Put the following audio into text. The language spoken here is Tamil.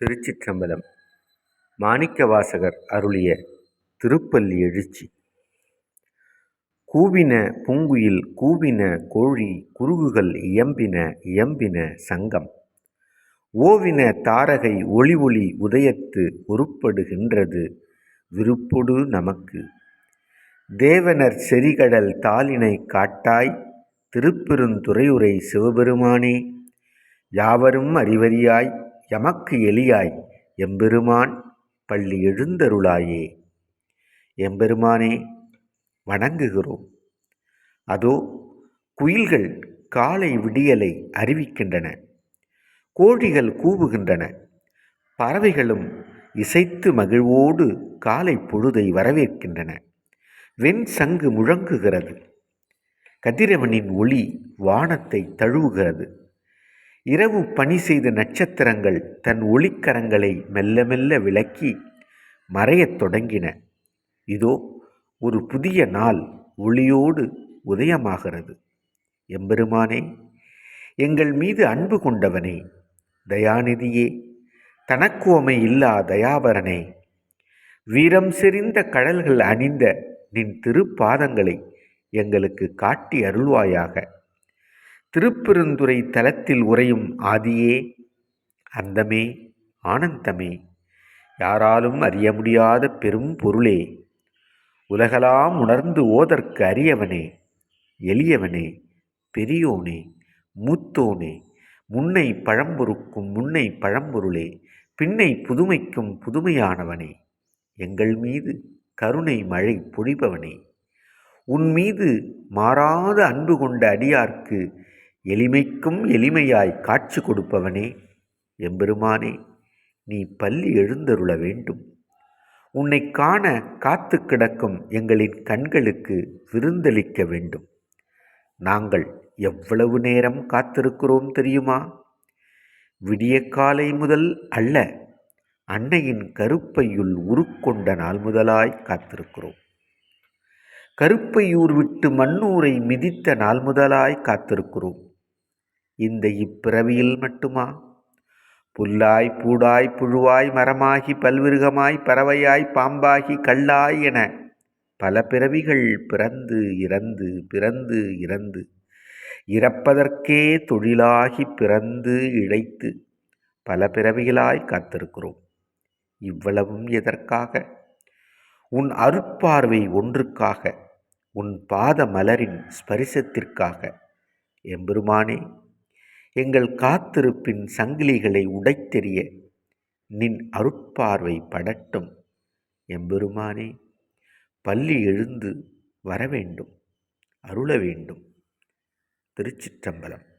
திருச்சிற்றம்பலம். மாணிக்கவாசகர் அருளிய திருப்பள்ளி எழுச்சி. கூவின பூங்குயில் கூவின கோழி குருகுகள் இயம்பின இயம்பின சங்கம். ஓவின தாரகை ஒளி ஒளி உதயத்து உருப்படுகின்றது விருப்பொடு நமக்கு. தேவனர் செறிகடல் தாளினை காட்டாய் திருப்பெருந்துறையுரை சிவபெருமானே யாவரும் அறிவறியாய் எமக்கு எளியாய். எம்பெருமான் பள்ளி எழுந்தருளாயே. எம்பெருமானே வணங்குகிறோம். அதோ குயில்கள் காலை விடியலை அறிவிக்கின்றன. கோழிகள் கூவுகின்றன. பறவைகளும் இசைத்து மகிழ்வோடு காலை பொழுதை வரவேற்கின்றன. வெண் சங்கு முழங்குகிறது. கதிரவனின் ஒளி வானத்தை தழுவுகிறது. இரவு பணி செய்த நட்சத்திரங்கள் தன் ஒளிக்கரங்களை மெல்ல மெல்ல விளக்கி மறையத் தொடங்கின. இதோ ஒரு புதிய நாள் ஒளியோடு உதயமாகிறது. எம்பெருமானே எங்கள் மீது அன்பு கொண்டவனே தயாநிதியே தனக்குவமை இல்லா தயாபரனே வீரம் செறிந்த கடல்கள் அணிந்த நின் திருப்பாதங்களை எங்களுக்கு காட்டி அருள்வாயாக. திருப்பெருந்துறை தலத்தில் உறையும் ஆதியே அந்தமே ஆனந்தமே. யாராலும் அறிய முடியாத பெரும் பொருளே உலகலாம் உணர்ந்து ஓதற்கு அரியவனே எளியவனே பெரியோனே மூத்தோனே. முன்னை பழம்பொருக்கும் முன்னை பழம்பொருளே பின்னை புதுமைக்கும் புதுமையானவனே. எங்கள் மீது கருணை மழை பொழிபவனே. உன் மீது மாறாத அன்பு கொண்ட அடியார்க்கு எளிமைக்கும் எளிமையாய் காட்சி கொடுப்பவனே எம்பெருமானே நீ பள்ளி எழுந்தருள வேண்டும். உன்னை காண காத்து கிடக்கும் எங்களின் கண்களுக்கு விருந்தளிக்க வேண்டும். நாங்கள் எவ்வளவு நேரம் காத்திருக்கிறோம் தெரியுமா? விடிய காலை முதல் அல்ல அன்னையின் கருப்பையுள் உருக்கொண்ட நாள் முதலாய் காத்திருக்கிறோம். கருப்பையூர் விட்டு மண்ணூரை மிதித்த நாள் முதலாய் காத்திருக்கிறோம். இந்த இப்பிறவியில் மட்டுமா? புல்லாய் பூடாய் புழுவாய் மரமாகி பல்விருகமாய் பறவையாய் பாம்பாகி கல்லாய் என பல பிறவிகள் பிறந்து இறந்து பிறந்து இறந்து இறப்பதற்கே தொழிலாகி பிறந்து இழைத்து பல பிறவிகளாய் காத்திருக்கிறோம். இவ்வளவும் எதற்காக? உன் அருட்பார்வை ஒன்றுக்காக உன் பாத மலரின் ஸ்பரிசத்திற்காக எம்பெருமானே! எங்கள் காத்திருப்பின் சங்கிலிகளை உடைத்தெறிய நின் அருட்பார்வை படட்டும் எம்பெருமானே. பள்ளி எழுந்து வர வேண்டும் அருள வேண்டும். திருச்சிற்றம்பலம்.